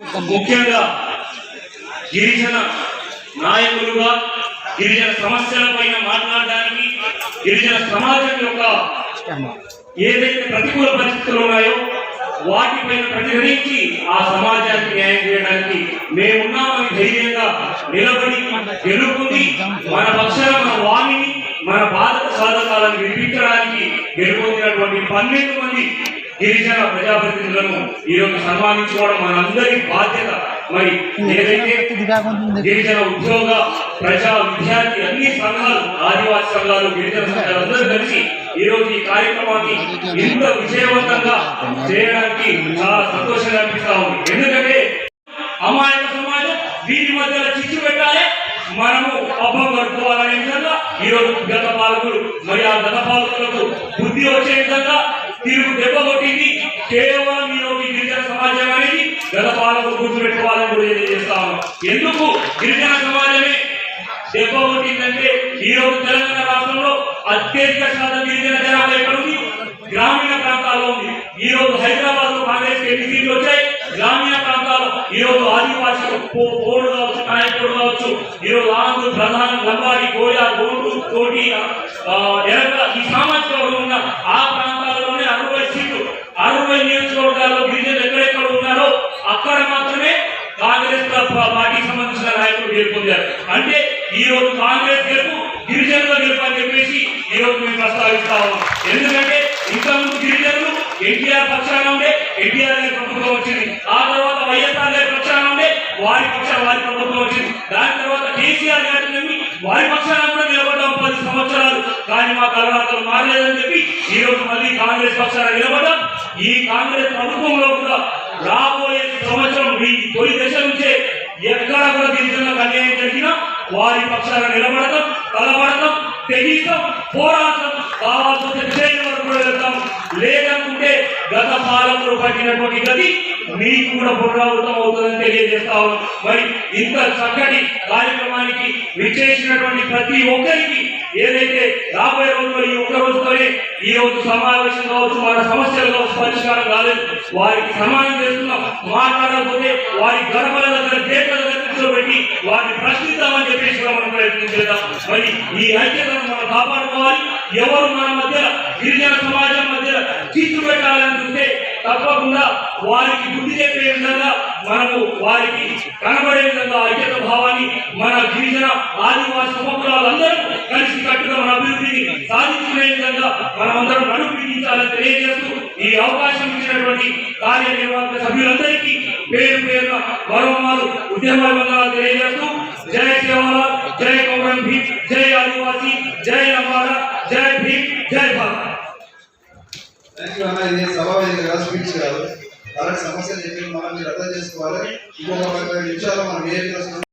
ముఖ్యంగా గిరిజన నాయకులుగా గిరిజన సమస్యల పైన మాట్లాడడానికి గిరిజన సమాజం యొక్క ఏదైతే ప్రతికూల పరిస్థితులు ఉన్నాయో వాటిపైన ప్రతిఘటించి ఆ సమాజానికి న్యాయం చేయడానికి మేమున్నామని ధైర్యంగా నిలబడి గెలుపుని మన పక్షాన మన వాణిని మన బాధ సాధకాలను వినిపించడానికి గెలుపొందినటువంటి పన్నెండు మంది గిరిజన ప్రజాప్రతినిధులను ఈరోజు సన్మానించుకోవడం మనందరి బాధ్యత. మరి ఏదైతే గిరిజన ఉద్యోగ ప్రజా విద్యార్థి అన్ని సంఘాలు ఆదివాసీ సంఘాలు గిరిజన సంఘాలు అందరూ కలిసి ఈ రోజు ఈ కార్యక్రమాన్ని ఇంత విజయవంతంగా చేయడానికి చాలా సంతోషంగా అనిపిస్తా ఉంది. ఎందుకంటే అమాయక సమాజం వీరి మధ్యలో చిచ్చు పెట్టాలి మనము అబ్బం కట్టుకోవాలనే విధంగా ఈ రోజు గత పాలకులు మరి ఆ గత పాలకులకు బుద్ధి వచ్చే విధంగా తీరు దెబ్బ కొట్టింది కేవలం ఈరోజు గిరిజన సమాజం అనేది గత పాలకులు గుర్తుపెట్టుకోవాలని కూడా తెలియజేస్తా ఎందుకు? గిరిజన సమాజమే దెబ్బ కొట్టిందంటే ఈరోజు తెలంగాణ రాష్ట్రంలో అత్యధిక శాతం గిరిజన జనాభా ఎక్కడుంది? గ్రామీణ ప్రాంతాల్లో ఉంది. ఈ రోజు హైదరాబాద్లో కాంగ్రెస్ ఎన్ని సీట్లు వచ్చాయి? గ్రామీణ ప్రాంతాల్లో ఈ రోజు ఆదివాసీలు పోడు కావచ్చు నాయకుడు కావచ్చు. ఈ రోజు ఆంధ్ర ప్రధాన లంబాడి గోయా గోండు కోటి పార్టీకి సంబంధించిన నాయకులు గెలుపొందారు. అంటే ఈ రోజు కాంగ్రెస్ గెలుపు గిరిజనుల గెలుపు అని చెప్పేసి ఈ రోజు మేము ప్రస్తావిస్తా ఉన్నాం. ఎందుకంటే ఇంతకుముందు గిరిజనులు ఎన్టీఆర్ పక్షాన ఉండే ఎన్టీఆర్ అనే ప్రభుత్వం వచ్చింది. ఆ తర్వాత వైఎస్ఆర్ గారి పక్షాన ఉండే వారి పక్ష వారి ప్రభుత్వం వచ్చింది. దాని తర్వాత కేసీఆర్ గారి నమ్మి వారి పక్షాన కూడా నిలబడ్డాం పది సంవత్సరాలు. కానీ మా కలరాతలు మారలేదని చెప్పి ఈ రోజు మళ్ళీ కాంగ్రెస్ పక్షాన నిలబడ్డాం. ఈ కాంగ్రెస్ ప్రభుత్వంలో కూడా రాబోయే సంవత్సరం మీ తొలి దశ నుంచే ఎక్కడ కూడా గిరిజనులకు అన్యాయం జరిగినా వారి పక్షాన నిలబడతాం తలబడతాం తెగిస్తాం పోరాటం కావాల్సిన విజయం వరకు కూడా వెళ్తాం. లేదనుకుంటే గత పాలకులు పట్టినటువంటి గది మీకు కూడా పునరావృతం అవుతుందని తెలియజేస్తా ఉన్నాం. మరి ఇంత చక్కటి కార్యక్రమానికి విచ్చేసినటువంటి ప్రతి ఒక్కరికి ఏదైతే రాబోయే రోజుల్లో ఈ ఒక్క రోజుతోనే ఈ రోజు సమావేశం కావచ్చు మన సమస్యలు కావచ్చు పరిష్కారం కాలేదు. వారికి సమానం చేస్తున్నాం మాట్లాడకపోతే వారి గడపల దగ్గర గేట్ల దగ్గర కూర్చోబెట్టి వారిని ప్రశ్నిద్దామని చెప్పేసి మనం ప్రయత్నం మరి ఈ ఐక్యతను మనం కాపాడుకోవాలి. ఎవరు మన మధ్య గిరిజన సమాజం మధ్య చిచ్చు పెట్టాలని తప్పకుండా వారికి బుద్ధి చెప్పే విధంగా మనము వారికి కనబడే విధంగా ఐక్యత భావాన్ని మన గిరిజన ఆదివాసి సమగ్రాలందరూ కలిసి కట్టుగా మన అభివృద్ధిని సాధించుకునే విధంగా మనమందరం నడుపు తెలియజేస్తూ ఈ అవకాశం ఇచ్చినటువంటి కార్యనిర్వాహక సభ్యులందరికీ పేరు పేరున గౌరవమాలు ఉద్యమ తెలియజేస్తూ జయ సేవలాల్ జయ కౌరం భీమ్ జై ఆదివాసి జై అమ్మార జై భీమ్ జై భారత్. థ్యాంక్ యూ అన్న ఇది స్పీచ్ కాదు అలాంటి సమస్యలు చెప్పి మనం మీరు అర్థం చేసుకోవాలి. ఇంకొక పది నిమిషాలు మనం ఏ